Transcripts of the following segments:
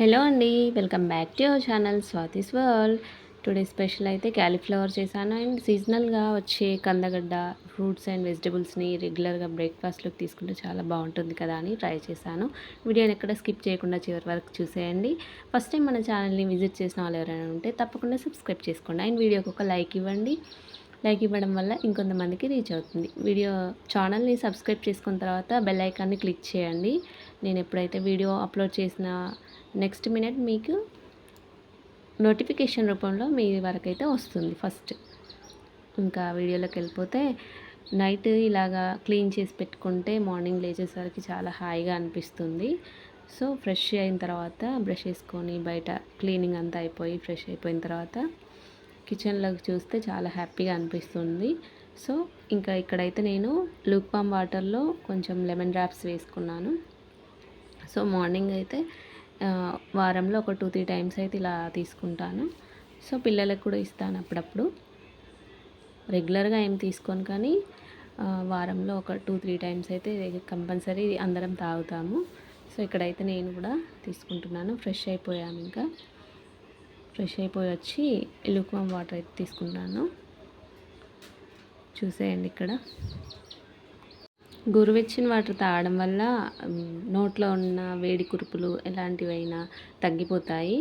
Hello అండి welcome back to our channel Swathi's world. Today special అయితే cauliflower చేశాను. And సీజనల్గా వచ్చే కందగడ్డ ఫ్రూట్స్ అండ్ వెజిటబుల్స్ని రెగ్యులర్గా బ్రేక్ఫాస్ట్లోకి తీసుకుంటే చాలా బాగుంటుంది కదా అని ట్రై చేశాను. వీడియోని ఎక్కడ స్కిప్ చేయకుండా చివరి వరకు చూసేయండి. ఫస్ట్ టైం మన ఛానల్ని విజిట్ చేసిన వాళ్ళు ఎవరైనా ఉంటే తప్పకుండా సబ్స్క్రైబ్ చేసుకోండి. అండ్ వీడియోకి ఒక లైక్ ఇవ్వండి. లైక్ ఇవ్వడం వల్ల ఇంకొంతమందికి రీచ్ అవుతుంది. వీడియో ఛానల్ని సబ్స్క్రైబ్ చేసుకున్న తర్వాత బెల్ ఐకాన్ని క్లిక్ చేయండి. నేను ఎప్పుడైతే వీడియో అప్లోడ్ చేసిన నెక్స్ట్ మినిట్ మీకు నోటిఫికేషన్ రూపంలో మీ వరకైతే వస్తుంది ఫస్ట్. ఇంకా వీడియోలోకి వెళ్ళిపోతే నైట్ ఇలాగా క్లీన్ చేసి పెట్టుకుంటే మార్నింగ్ లేచేసరికి చాలా హాయిగా అనిపిస్తుంది. సో ఫ్రెష్ అయిన తర్వాత బ్రష్ వేసుకొని బయట క్లీనింగ్ అంతా అయిపోయి ఫ్రెష్ అయిపోయిన తర్వాత కిచెన్లోకి చూస్తే చాలా హ్యాపీగా అనిపిస్తుంది. సో ఇంకా ఇక్కడైతే నేను లూక్పామ్ వాటర్లో కొంచెం లెమన్ డ్రాప్స్ వేసుకున్నాను. సో మార్నింగ్ అయితే వారంలో ఒక టూ త్రీ టైమ్స్ అయితే ఇలా తీసుకుంటాను. సో పిల్లలకు కూడా ఇస్తాను అప్పుడప్పుడు. రెగ్యులర్గా ఏం తీసుకోను కానీ వారంలో ఒక టూ త్రీ టైమ్స్ అయితే కంపల్సరీ అందరం తాగుతాము. సో ఇక్కడైతే నేను కూడా తీసుకుంటున్నాను. ఫ్రెష్ అయిపోయాము ఇంకా. ఫ్రెష్ అయిపోయి వచ్చి లుక్వామ్ వాటర్ అయితే తీసుకున్నాను చూసేయండి ఇక్కడ. గురువెచ్చిన వాటర్ తాగడం వల్ల నోట్లో ఉన్న వేడి కురుపులు ఎలాంటివైనా తగ్గిపోతాయి.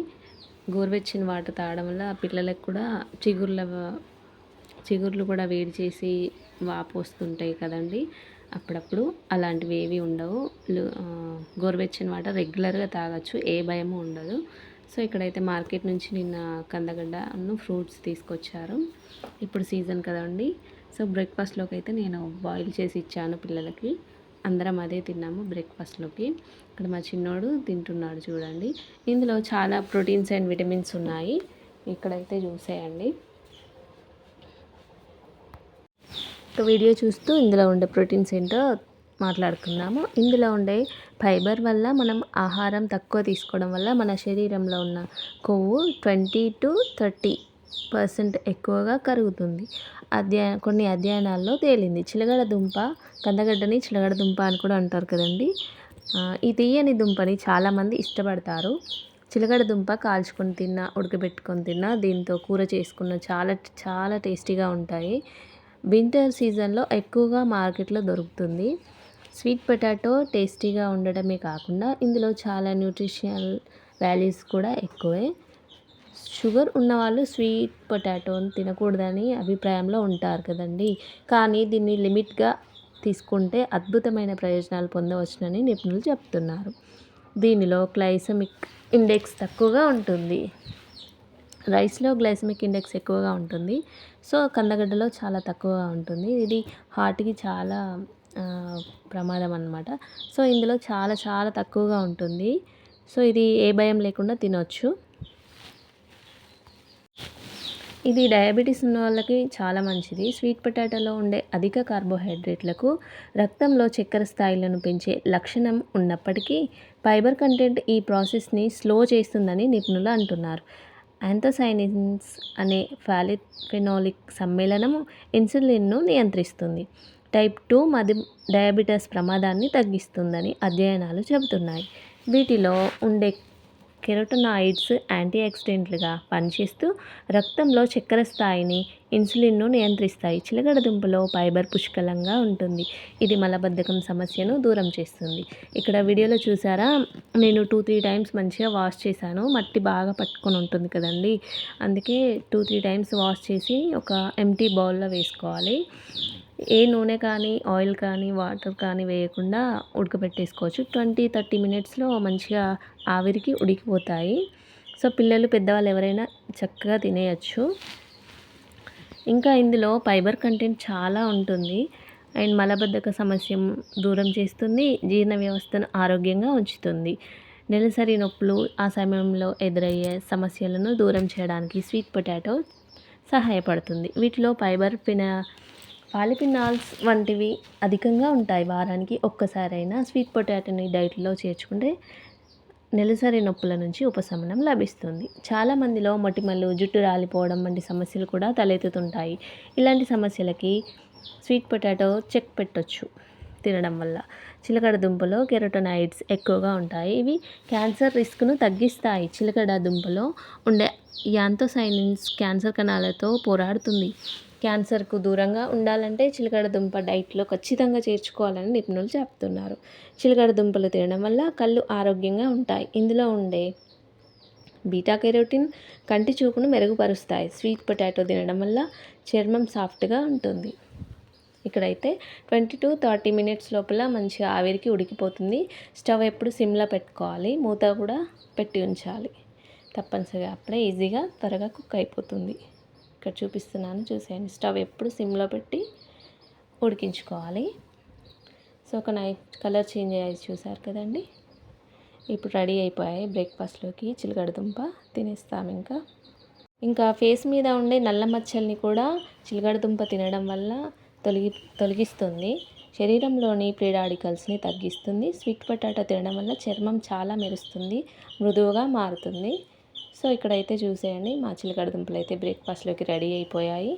గోరువెచ్చని వాటర్ తాగడం వల్ల పిల్లలకు కూడా చిగుర్ల చిగుర్లు కూడా వేడి చేసి వాపు వస్తుంటాయి కదండి. అప్పుడప్పుడు అలాంటివి ఏవి ఉండవు. గోరువెచ్చని వాటర్ రెగ్యులర్గా తాగొచ్చు ఏ భయము ఉండదు. సో ఇక్కడైతే మార్కెట్ నుంచి నిన్న కందగడ్డ ఫ్రూట్స్ తీసుకొచ్చారు. ఇప్పుడు సీజన్ కదండి. సో బ్రేక్ఫాస్ట్లోకి అయితే నేను బాయిల్ చేసి ఇచ్చాను పిల్లలకి. అందరం అదే తిన్నాము బ్రేక్ఫాస్ట్లోకి. ఇక్కడ మా చిన్నోడు తింటున్నాడు చూడండి. ఇందులో చాలా ప్రోటీన్స్ అండ్ విటమిన్స్ ఉన్నాయి. ఇక్కడైతే చూసేయండి. వీడియో చూస్తూ ఇందులో ఉండే ప్రోటీన్స్ ఏంటో మాట్లాడుకుందాము. ఇందులో ఉండే ఫైబర్ వల్ల మనం ఆహారం తక్కువ తీసుకోవడం వల్ల మన శరీరంలో ఉన్న కొవ్వు ట్వంటీ టు థర్టీ పర్సెంట్ ఎక్కువగా కరుగుతుంది. అధ్యయ కొన్ని అధ్యయనాల్లో తేలింది. చిలగడ దుంప కందగడ్డని చిలగడ దుంప అని కూడా అంటారు కదండి. ఈ తీయని దుంపని చాలామంది ఇష్టపడతారు. చిలగడ దుంప కాల్చుకొని తిన్నా ఉడకబెట్టుకొని తిన్నా దీంతో కూర చేసుకున్న చాలా చాలా టేస్టీగా ఉంటాయి. వింటర్ సీజన్లో ఎక్కువగా మార్కెట్లో దొరుకుతుంది. స్వీట్ పొటాటో టేస్టీగా ఉండడమే కాకుండా ఇందులో చాలా న్యూట్రిషనల్ వాల్యూస్ కూడా ఎక్కువే. షుగర్ ఉన్నవాళ్ళు స్వీట్ పొటాటోని తినకూడదని అభిప్రాయంలో ఉంటారు కదండి. కానీ దీన్ని లిమిట్గా తీసుకుంటే అద్భుతమైన ప్రయోజనాలు పొందవచ్చునని నిపుణులు చెప్తున్నారు. దీనిలో గ్లైసమిక్ ఇండెక్స్ తక్కువగా ఉంటుంది. రైస్లో గ్లైసమిక్ ఇండెక్స్ ఎక్కువగా ఉంటుంది. సో కందగడ్డలో చాలా తక్కువగా ఉంటుంది. ఇది హార్ట్కి చాలా ప్రమాదం అనమాట సో ఇందులో చాలా చాలా తక్కువగా ఉంటుంది. సో ఇది ఏ భయం లేకుండా తినొచ్చు. ఇది డయాబెటీస్ ఉన్న వాళ్ళకి చాలా మంచిది. స్వీట్ పొటాటోలో ఉండే అధిక కార్బోహైడ్రేట్లకు రక్తంలో చక్కెర స్థాయిలను పెంచే లక్షణం ఉన్నప్పటికీ ఫైబర్ కంటెంట్ ఈ ప్రాసెస్ని స్లో చేస్తుందని నిపుణులు అంటున్నారు. యాంథోసైనిన్స్ అనే ఫాలిఫెనాలిక్ సమ్మేళనము ఇన్సులిన్ను నియంత్రిస్తుంది. టైప్ టూ మధు డయాబెటీస్ ప్రమాదాన్ని తగ్గిస్తుందని అధ్యయనాలు చెబుతున్నాయి. వీటిలో ఉండే కెరోటనాయిడ్స్ యాంటీ ఆక్సిడెంట్లుగా పనిచేస్తూ రక్తంలో చక్కెర స్థాయిని ఇన్సులిన్ను నియంత్రిస్తాయి. చిలకడ దుంపలో ఫైబర్ పుష్కలంగా ఉంటుంది. ఇది మలబద్ధకం సమస్యను దూరం చేస్తుంది. ఇక్కడ వీడియోలో చూసారా? నేను టూ త్రీ టైమ్స్ మంచిగా వాష్ చేశాను. మట్టి బాగా పట్టుకొని ఉంటుంది కదండి. అందుకే టూ త్రీ టైమ్స్ వాష్ చేసి ఒక ఎంటీ బౌల్లో వేసుకోవాలి. ఏ నూనె కానీ ఆయిల్ కానీ వాటర్ కానీ వేయకుండా ఉడకబెట్టేసుకోవచ్చు. ట్వంటీ థర్టీ మినిట్స్లో మంచిగా ఆవిరికి ఉడికిపోతాయి. సో పిల్లలు పెద్దవాళ్ళు ఎవరైనా చక్కగా తినేయచ్చు. ఇంకా ఇందులో ఫైబర్ కంటెంట్ చాలా ఉంటుంది. అండ్ మలబద్ధక సమస్య దూరం చేస్తుంది జీర్ణ వ్యవస్థను ఆరోగ్యంగా ఉంచుతుంది. నెలసరి నొప్పులు ఆ సమయంలో ఎదురయ్యే సమస్యలను దూరం చేయడానికి స్వీట్ పొటాటో సహాయపడుతుంది. వీటిలో ఫైబర్ పిన పాలిపినాల్స్ వంటివి అధికంగా ఉంటాయి. వారానికి ఒక్కసారైనా స్వీట్ పొటాటోని డైట్లో చేర్చుకుంటే నెలసరి నొప్పుల నుంచి ఉపశమనం లభిస్తుంది. చాలామందిలో మొటిమలు జుట్టు రాలిపోవడం వంటి సమస్యలు కూడా తలెత్తుతుంటాయి. ఇలాంటి సమస్యలకి స్వీట్ పొటాటో చెక్ పెట్టొచ్చు తినడం వల్ల. చిలకడ దుంపలో కెరటోనైడ్స్ ఎక్కువగా ఉంటాయి. ఇవి క్యాన్సర్ రిస్క్ను తగ్గిస్తాయి. చిలకడ దుంపలో ఉండే యాంతోసైనిన్స్ క్యాన్సర్ కణాలతో పోరాడుతుంది. క్యాన్సర్కు దూరంగా ఉండాలంటే చిలకడ దుంప డైట్లో ఖచ్చితంగా చేర్చుకోవాలని నిపుణులు చెప్తున్నారు. చిలకడ దుంపలు తినడం వల్ల కళ్ళు ఆరోగ్యంగా ఉంటాయి. ఇందులో ఉండే బీటా కెరోటిన్ కంటి చూపును మెరుగుపరుస్తాయి. స్వీట్ పొటాటో తినడం వల్ల చర్మం సాఫ్ట్గా ఉంటుంది. ఇక్కడైతే ట్వంటీ టు థర్టీ మినిట్స్ లోపల మంచిగా ఆవిరికి ఉడికిపోతుంది. స్టవ్ ఎప్పుడు సిమ్లో పెట్టుకోవాలి. మూత కూడా పెట్టి ఉంచాలి. తప్పనిసరిగా అప్పుడే ఈజీగా త్వరగా కుక్ అయిపోతుంది. ఇక్కడ చూపిస్తున్నాను చూసేయండి. స్టవ్ ఎప్పుడు సిమ్లో పెట్టి ఉడికించుకోవాలి. సో ఒక నైట్ కలర్ చేంజ్ అయ్యేది చూసారు కదండి? ఇప్పుడు రెడీ అయిపోయాయి బ్రేక్ఫాస్ట్లోకి. చిలకడ దుంప తినేస్తాం ఇంకా. ఇంకా ఫేస్ మీద ఉండే నల్ల మచ్చల్ని కూడా చిలకడ దుంప తినడం వల్ల తొలగి తొలగిస్తుంది. శరీరంలోని ప్రీడాడికల్స్ని తగ్గిస్తుంది. స్వీట్ పొటాటో తినడం వల్ల చర్మం చాలా మెరుస్తుంది. మృదువుగా మారుతుంది. సో ఇక్కడైతే చూసేయండి మా చిలకడ దుంపలు అయితే బ్రేక్ఫాస్ట్లోకి రెడీ అయిపోయాయి.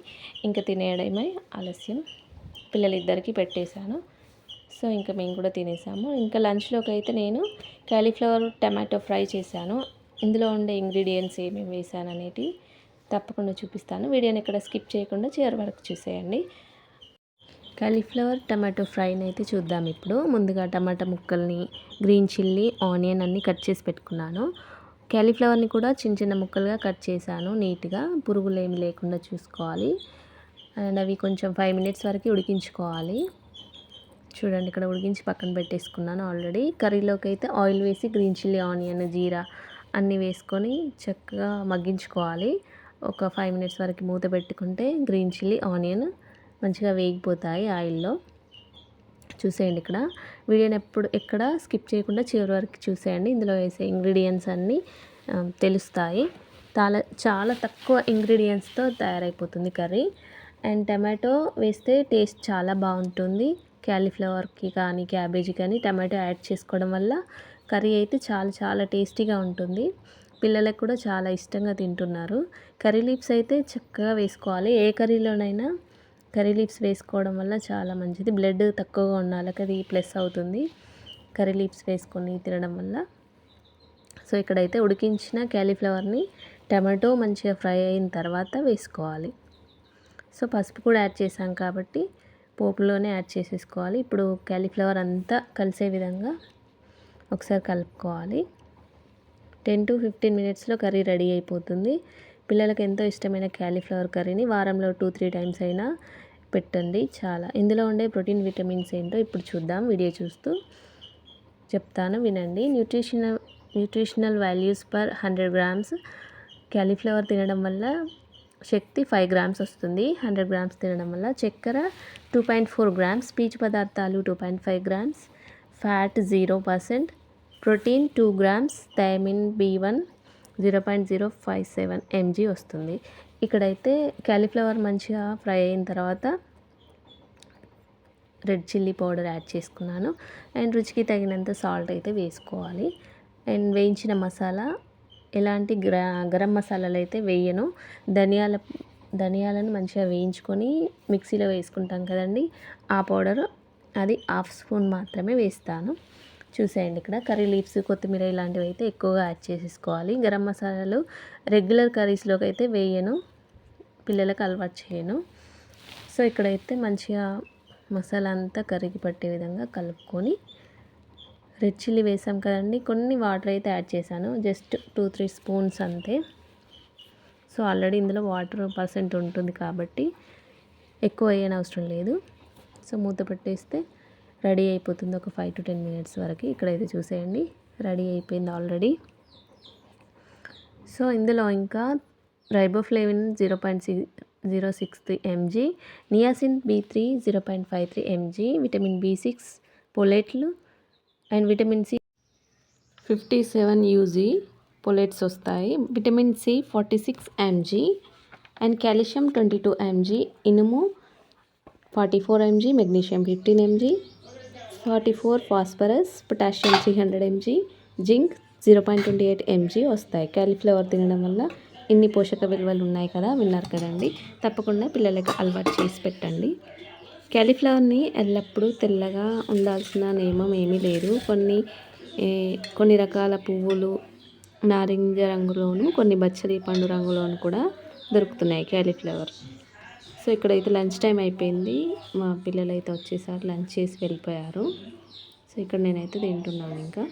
ఇంకా తినేయడమే ఆలస్యం. పిల్లలిద్దరికీ పెట్టేశాను. సో ఇంకా మేము కూడా తినేసాము. ఇంకా లంచ్లోకి అయితే నేను క్యాలీఫ్లవర్ టమాటో ఫ్రై చేశాను. ఇందులో ఉండే ఇంగ్రీడియంట్స్ ఏమేమి వేసాను అనేటివి తప్పకుండా చూపిస్తాను. వీడియోని ఇక్కడ స్కిప్ చేయకుండా చివరి వరకు చూసేయండి. కాలీఫ్లవర్ టమాటో ఫ్రైని అయితే చూద్దాం ఇప్పుడు. ముందుగా టమాటా ముక్కల్ని గ్రీన్ చిల్లీ ఆనియన్ అన్నీ కట్ చేసి పెట్టుకున్నాను. క్యాలీఫ్లవర్ని కూడా చిన్న చిన్న ముక్కలుగా కట్ చేశాను నీట్గా. పురుగులు ఏమి లేకుండా చూసుకోవాలి. అండ్ అవి కొంచెం ఫైవ్ మినిట్స్ వరకు ఉడికించుకోవాలి. చూడండి ఇక్కడ ఉడికించి పక్కన పెట్టేసుకున్నాను ఆల్రెడీ. కర్రీలోకి అయితే ఆయిల్ వేసి గ్రీన్ చిల్లీ ఆనియన్ జీరా అన్నీ వేసుకొని చక్కగా మగ్గించుకోవాలి. ఒక ఫైవ్ మినిట్స్ వరకు మూత పెట్టుకుంటే గ్రీన్ చిల్లీ ఆనియన్ మంచిగా వేగిపోతాయి ఆయిల్లో. చూసేయండి ఇక్కడ. వీడియోని ఎప్పుడు ఎక్కడ స్కిప్ చేయకుండా చివరి వరకు చూసేయండి. ఇందులో వేసే ఇంగ్రీడియంట్స్ అన్నీ తెలుస్తాయి. చాలా చాలా తక్కువ ఇంగ్రీడియంట్స్తో తయారైపోతుంది కర్రీ. అండ్ టమాటో వేస్తే టేస్ట్ చాలా బాగుంటుంది. క్యాలీఫ్లవర్కి కానీ క్యాబేజీ కానీ టమాటో యాడ్ చేసుకోవడం వల్ల కర్రీ అయితే చాలా చాలా టేస్టీగా ఉంటుంది. పిల్లలకు కూడా చాలా ఇష్టంగా తింటున్నారు. కర్రీ లీవ్స్ అయితే చక్కగా వేసుకోవాలి. ఏ కర్రీలోనైనా కర్రీ లీవ్స్ వేసుకోవడం వల్ల చాలా మంచిది. బ్లడ్ తక్కువగా ఉన్న వాళ్ళకి అది ప్లస్ అవుతుంది. కర్రీ లీవ్స్ వేసుకొని తినడం వల్ల. సో ఇక్కడైతే ఉడికించిన క్యాలీఫ్లవర్ని టమాటో మంచిగా ఫ్రై అయిన తర్వాత వేసుకోవాలి. సో పసుపు కూడా యాడ్ చేసాం కాబట్టి పోపులోనే యాడ్ చేసేసుకోవాలి. ఇప్పుడు క్యాలీఫ్లవర్ అంతా కలిసే విధంగా ఒకసారి కలుపుకోవాలి. టెన్ టు ఫిఫ్టీన్ మినిట్స్లో కర్రీ రెడీ అయిపోతుంది. పిల్లలకు ఎంతో ఇష్టమైన క్యాలీఫ్లవర్ కర్రీని వారంలో టూ త్రీ టైమ్స్ అయినా పెట్టండి చాలా. ఇందులో ఉండే ప్రోటీన్ విటమిన్స్ ఏంటో ఇప్పుడు చూద్దాం వీడియో చూస్తూ చెప్తాను వినండి. Nutritional nutritional values per hundred grams. Cauliflower తినడం వల్ల శక్తి ఫైవ్ గ్రామ్స్ వస్తుంది. హండ్రెడ్ గ్రామ్స్ తినడం వల్ల చక్కెర టూ పాయింట్ ఫోర్ గ్రామ్స్ పీచు పదార్థాలు two point five grams fat zero percent protein two grams thiamine B one zero point zero five seven mg వస్తుంది. ఇక్కడైతే క్యాలీఫ్లవర్ మంచిగా ఫ్రై అయిన తర్వాత రెడ్ చిల్లీ పౌడర్ యాడ్ చేసుకున్నాను. అండ్ రుచికి తగినంత సాల్ట్ అయితే వేసుకోవాలి. అండ్ వేయించిన మసాలా ఎలాంటి గ్రా గరం మసాలాలు అయితే వేయను. ధనియాల ధనియాలను మంచిగా వేయించుకొని మిక్సీలో వేసుకుంటాం కదండి ఆ పౌడర్ అది హాఫ్ స్పూన్ మాత్రమే వేస్తాను. చూసేయండి ఇక్కడ. కర్రీ లీవ్స్ కొత్తిమీర ఇలాంటివి అయితే ఎక్కువగా యాడ్ చేసేసుకోవాలి. గరం మసాలాలు రెగ్యులర్ కర్రీస్లోకి అయితే వేయను. పిల్లలకు అలవాటు చేయను. సో ఇక్కడైతే మంచిగా మసాలా అంతా కరిగి పట్టే విధంగా కలుపుకొని రెడ్ చిల్లీ వేసాం కదండి. కొన్ని వాటర్ అయితే యాడ్ చేశాను. జస్ట్ టూ త్రీ స్పూన్స్ అంతే. సో ఆల్రెడీ ఇందులో వాటర్ పర్సెంట్ ఉంటుంది కాబట్టి ఎక్కువ వేయని అవసరం లేదు. సో మూత పెట్టేస్తే రెడీ అయిపోతుంది ఒక ఫైవ్ టు టెన్ మినిట్స్ వరకు. ఇక్కడైతే చూసేయండి. రెడీ అయిపోయింది ఆల్రెడీ. సో ఇందులో ఇంకా riboflavin zero point six zero six three mg niacin B three zero point five three mg vitamin B six పొలెట్లు and vitamin C fifty seven ug folates వస్తాయి. Vitamin C forty six mg and calcium twenty two mg ఇనుము forty four mg magnesium fifteen mg forty four phosphorus potassium three hundred mg zinc zero point twenty eight mg వస్తాయి. Cauliflower తినడం వల్ల ఇన్ని పోషక విలువలు ఉన్నాయి కదా విన్నారు కదండి. తప్పకుండా పిల్లలకు అలవాటు చేసి పెట్టండి. క్యాలీఫ్లవర్ని ఎల్లప్పుడూ తెల్లగా ఉండాల్సిన నియమం ఏమీ లేదు. కొన్ని కొన్ని రకాల పువ్వులు నారింజ రంగులోను కొన్ని బచ్చలి పండు రంగులోను కూడా దొరుకుతున్నాయి క్యాలీఫ్లవర్. సో ఇక్కడైతే లంచ్ టైం అయిపోయింది. మా పిల్లలు అయితే వచ్చేసారు లంచ్ చేసి వెళ్ళిపోయారు. సో ఇక్కడ నేనైతే తింటున్నాను ఇంకా.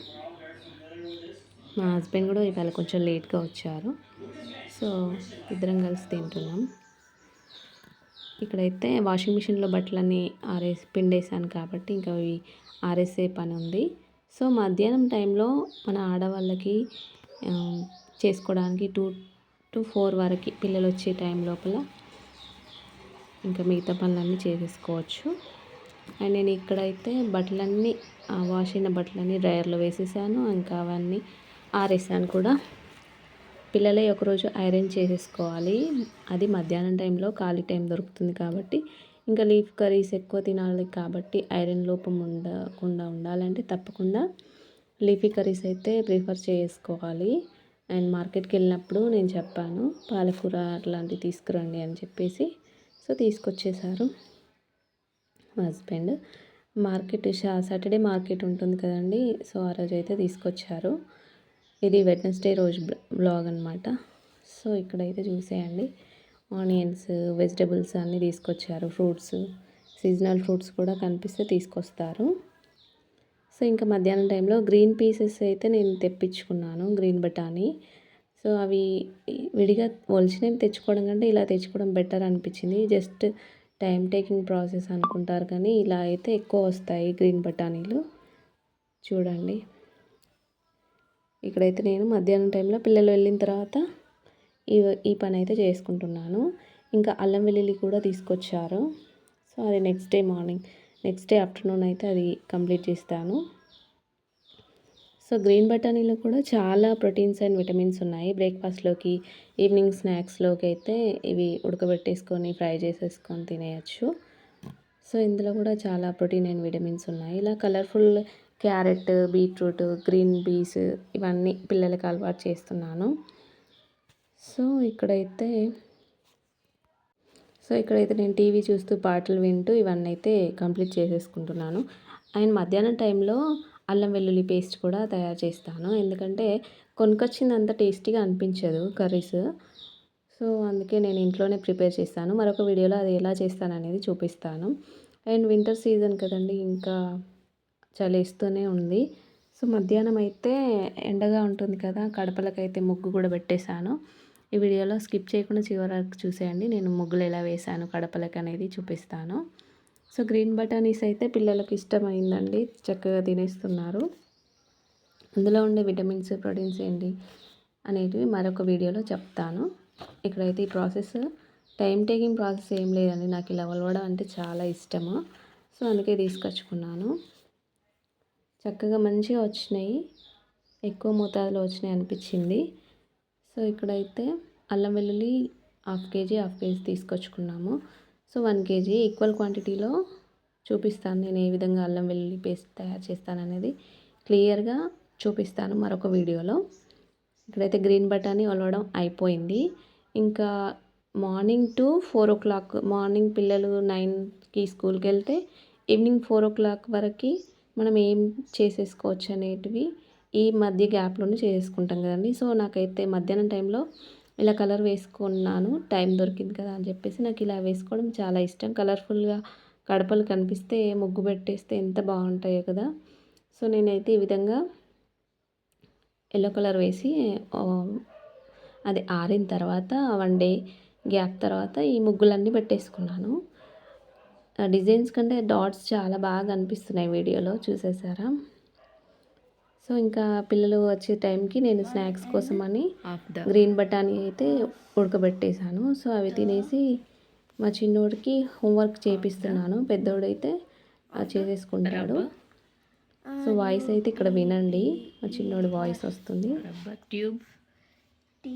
మా హస్బెండ్ కూడా ఇవాళ కొంచెం లేట్గా వచ్చారు. సో ఇద్దరం కలిసి తింటున్నాం. ఇక్కడైతే వాషింగ్ మిషన్లో బట్టలన్నీ ఆరేసి పిండేసాను కాబట్టి ఇంకా అవి ఆరేసే పని ఉంది. సో మధ్యాహ్నం టైంలో మన ఆడవాళ్ళకి చేసుకోవడానికి టూ టు ఫోర్ వరకు పిల్లలు వచ్చే టైం లోపల ఇంకా మిగతా పనులన్నీ చేసేసుకోవచ్చు. అండ్ నేను ఇక్కడైతే బట్టలన్నీ ఆ వాష్ అయిన బట్టలన్నీ డ్రయర్లో వేసేసాను. ఇంకా అవన్నీ ఆరేసాను కూడా. పిల్లలే ఒకరోజు ఐరన్ చేసేసుకోవాలి. అది మధ్యాహ్నం టైంలో ఖాళీ టైం దొరుకుతుంది కాబట్టి. ఇంకా లీఫ్ కర్రీస్ ఎక్కువ తినాలి కాబట్టి ఐరన్ లోపం ఉండకుండా ఉండాలంటే తప్పకుండా లీఫీ కర్రీస్ అయితే ప్రిఫర్ చేసుకోవాలి. అండ్ మార్కెట్కి వెళ్ళినప్పుడు నేను చెప్పాను పాలకూర అట్లాంటివి తీసుకురండి అని చెప్పేసి. సో తీసుకొచ్చేసారు. మా హస్బెండ్ మార్కెట్ సాటర్డే మార్కెట్ ఉంటుంది కదండి సో ఆ రోజు అయితే తీసుకొచ్చారు. ఇది వెడ్నెస్డే రోజు బ్లాగ్ అనమాట సో ఇక్కడైతే చూసేయండి. ఆనియన్స్ వెజిటబుల్స్ అన్నీ తీసుకొచ్చారు. ఫ్రూట్స్ సీజనల్ ఫ్రూట్స్ కూడా కనిపిస్తే తీసుకొస్తారు. సో ఇంకా మధ్యాహ్నం టైంలో గ్రీన్ పీసెస్ అయితే నేను తెప్పించుకున్నాను గ్రీన్ బఠానీ. సో అవి విడిగా ఒలిచినవి తెచ్చుకోవడం కంటే ఇలా తెచ్చుకోవడం బెటర్ అనిపించింది. జస్ట్ టైం టేకింగ్ ప్రాసెస్ అనుకుంటారు కానీ ఇలా అయితే ఎక్కువ వస్తాయి గ్రీన్ బఠానీలు. చూడండి. ఇక్కడైతే నేను మధ్యాహ్నం టైంలో పిల్లలు వెళ్ళిన తర్వాత ఈ ఈ పని అయితే చేసుకుంటున్నాను. ఇంకా అల్లం వెల్లుల్లి కూడా తీసుకొచ్చారు. సో అది next day morning next day afternoon అయితే అది కంప్లీట్ చేస్తాను. సో గ్రీన్ బఠానీలో కూడా చాలా ప్రోటీన్స్ అండ్ విటమిన్స్ ఉన్నాయి. బ్రేక్ఫాస్ట్లోకి ఈవినింగ్ స్నాక్స్లోకి అయితే ఇవి ఉడకబెట్టేసుకొని ఫ్రై చేసేసుకొని తినేయచ్చు. సో ఇందులో కూడా చాలా ప్రోటీన్ అండ్ విటమిన్స్ ఉన్నాయి. ఇలా colourful carrot beetroot green peas ఇవన్నీ పిల్లలకి అలవాటు చేస్తున్నాను. సో ఇక్కడైతే సో ఇక్కడైతే నేను టీవీ చూస్తూ పాటలు వింటూ ఇవన్నీ అయితే కంప్లీట్ చేసేసుకుంటున్నాను. అండ్ మధ్యాహ్నం టైంలో అల్లం వెల్లుల్లి పేస్ట్ కూడా తయారు చేస్తాను. ఎందుకంటే కొనుకొచ్చింది అంత టేస్టీగా అనిపించదు కర్రీస్. సో అందుకే నేను ఇంట్లోనే ప్రిపేర్ చేస్తాను. మరొక వీడియోలో అది ఎలా చేస్తాను అనేది చూపిస్తాను. అండ్ వింటర్ సీజన్ కదండి ఇంకా చలేస్తూనే ఉంది. సో మధ్యాహ్నం అయితే ఎండగా ఉంటుంది కదా కడపలకైతే ముగ్గు కూడా పెట్టేశాను. ఈ వీడియోలో స్కిప్ చేయకుండా చివరి వరకు చూసేయండి. నేను ముగ్గులు ఎలా వేశాను కడపలకు అనేది చూపిస్తాను. సో గ్రీన్ బటానీస్ అయితే పిల్లలకు ఇష్టమైందండి. చక్కగా తినేస్తున్నారు. అందులో ఉండే విటమిన్స్ ప్రోటీన్స్ ఏంటి అనేటివి మరొక వీడియోలో చెప్తాను. ఇక్కడైతే ఈ ప్రాసెస్ టైం టేకింగ్ ప్రాసెస్ ఏం లేదండి. నాకు ఇలా వలవడం అంటే చాలా ఇష్టము. సో అందుకే తీసుకొచ్చుకున్నాను. చక్కగా మంచిగా వచ్చినాయి. ఎక్కువ మోతాదులో వచ్చినాయి అనిపించింది. సో ఇక్కడైతే అల్లం వెల్లుల్లి హాఫ్ కేజీ హాఫ్ కేజీ తీసుకొచ్చుకున్నాము. సో వన్ కేజీ ఈక్వల్ క్వాంటిటీలో చూపిస్తాను నేను ఏ విధంగా అల్లం వెల్లుల్లి పేస్ట్ తయారు చేస్తాను అనేది క్లియర్గా చూపిస్తాను మరొక వీడియోలో. ఇక్కడైతే గ్రీన్ బటానీ ఒలవడం అయిపోయింది. ఇంకా morning to four o'clock morning పిల్లలు నైన్కి స్కూల్కి వెళ్తే ఈవినింగ్ ఫోర్ ఓ క్లాక్ వరకు మనం ఏం చేసేసుకోవచ్చు అనేటివి ఈ మధ్య గ్యాప్లోనే చేసుకుంటాం కదండి. సో నాకైతే మధ్యాహ్నం టైంలో ఇలా కలర్ వేసుకున్నాను టైం దొరికింది కదా అని చెప్పేసి నాకు ఇలా వేసుకోవడం చాలా ఇష్టం. కలర్ఫుల్గా కడపలు కనిపిస్తే ముగ్గు పెట్టేస్తే ఎంత బాగుంటాయో కదా. సో నేనైతే ఈ విధంగా ఎల్లో కలర్ వేసి అది ఆరిన తర్వాత వన్ డే గ్యాప్ తర్వాత ఈ ముగ్గులన్నీ పెట్టేసుకున్నాను. డిజైన్స్ కంటే డాట్స్ చాలా బాగా అనిపిస్తున్నాయి వీడియోలో. చూసేసారా? సో ఇంకా పిల్లలు వచ్చే టైంకి నేను స్నాక్స్ కోసం అని గ్రీన్ బఠానీ అయితే ఉడకబెట్టేశాను. సో అవి తినేసి మా చిన్నోడికి హోంవర్క్ చేపిస్తున్నాను. పెద్దోడైతే అది చేసేసుకుంటాడు. సో వాయిస్ అయితే ఇక్కడ వినండి. మా చిన్నోడి వాయిస్ వస్తుంది. Tube T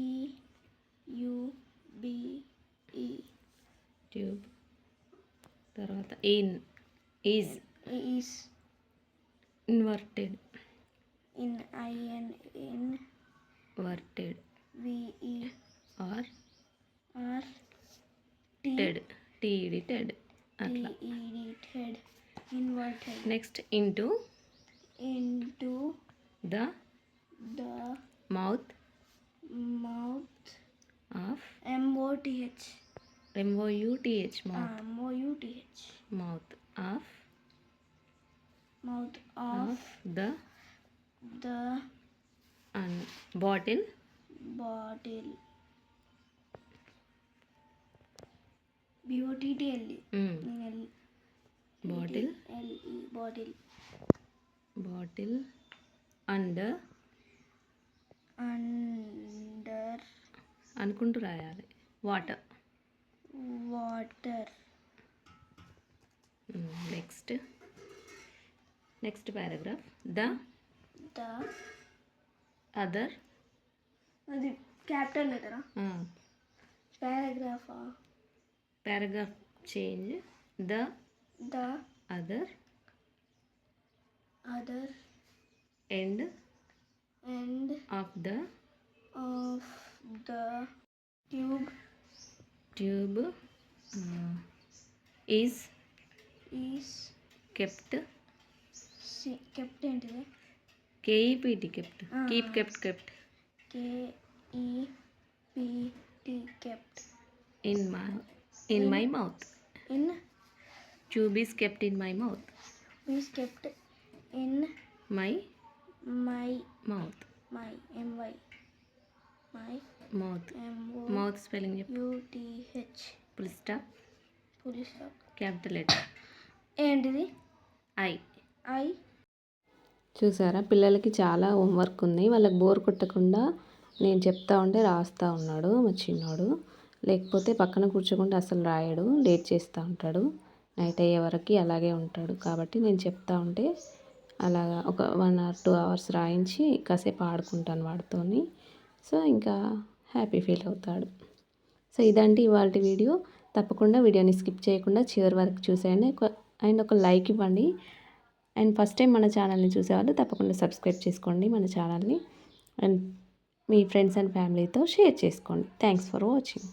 U B E. Tube తర్వాత in is is. Inverted in I N N వర్టెడ్ V E R R T Ted TD Ted అట్లా. inverted inverted next into into the the mouth mouth of M O T H M O U T H uh, mouth M O U T H mouth of mouth of of the the bottle. bottle B O T T L E. Bottle. L E bottle bottle. Under. under అనుకుంటూ రాయాలి. Water. water next. Next paragraph. The the other? అది capital లెటరా paragraph? Paragraph change. The? The. Other? Other. End? End. Of the? Of the tube. Tube. Is? Is kept? Kept ఏంటిది? K E P T kept. Uh, Keep kept kept. K E P T kept. In my in, in my mouth. In tube is kept in my mouth. Is kept in my my mouth. My M Y my mouth. M O mouth spelling U T H. Full stop. Full stop. Capital letter. And the I. I. చూసారా? పిల్లలకి చాలా homework ఉంది. వాళ్ళకి bore కొట్టకుండా నేను చెప్తా ఉంటే రాస్తూ ఉన్నాడు మా చిన్నోడు. లేకపోతే పక్కన కూర్చోకుండా అసలు రాయడు లేట్ చేస్తూ ఉంటాడు. నైట్ అయ్యే వరకు అలాగే ఉంటాడు. కాబట్టి నేను చెప్తా ఉంటే అలాగా ఒక వన్ ఆర్ టూ అవర్స్ రాయించి కాసేపు ఆడుకుంటాను వాడితోని. సో ఇంకా హ్యాపీ ఫీల్ అవుతాడు. సో ఇదండి ఇవాళ వీడియో. తప్పకుండా వీడియోని స్కిప్ చేయకుండా చివరి వరకు చూసేయండి. ఒక- అండ్ ఒక లైక్ ఇవ్వండి. అండ్ ఫస్ట్ టైం మన ఛానల్ని చూసేవాళ్ళు తప్పకుండా సబ్స్క్రైబ్ చేసుకోండి మన ఛానల్ని అండ్ మీ ఫ్రెండ్స్ అండ్ ఫ్యామిలీతో షేర్ చేసుకోండి. Thanks for watching.